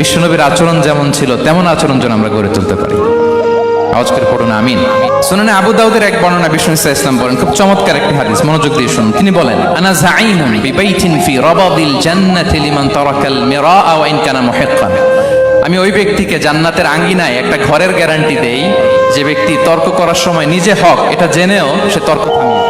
বিশ্বনবীর আচরণ যেমন ছিল, তেমন আচরণ যেন আমরা গড়ে তুলতে পারি। আওয়াজ করে পড়ুন, আমিন। শুনুন আবু দাউদের এক বর্ণনা বিষ্ণু ইসা ইসলাম বলেন, খুব চমৎকার একটি হাদিস, মনোযোগ দিয়ে শুনুন। তিনি বলেন, আনা জাইনুন বিবাইতিন ফি রাবাদিল জান্নাতি লিমান তারাকাল মিরাআ ওয়া ইন কানা মুহিক্কান। আমি ওই ব্যক্তিকে জান্নাতের আঙ্গিনায় একটা ঘরের গ্যারান্টি দেই, যে ব্যক্তি তর্ক করার সময় নিজে হক, এটা জেনেও সে তর্ক থামিয়ে।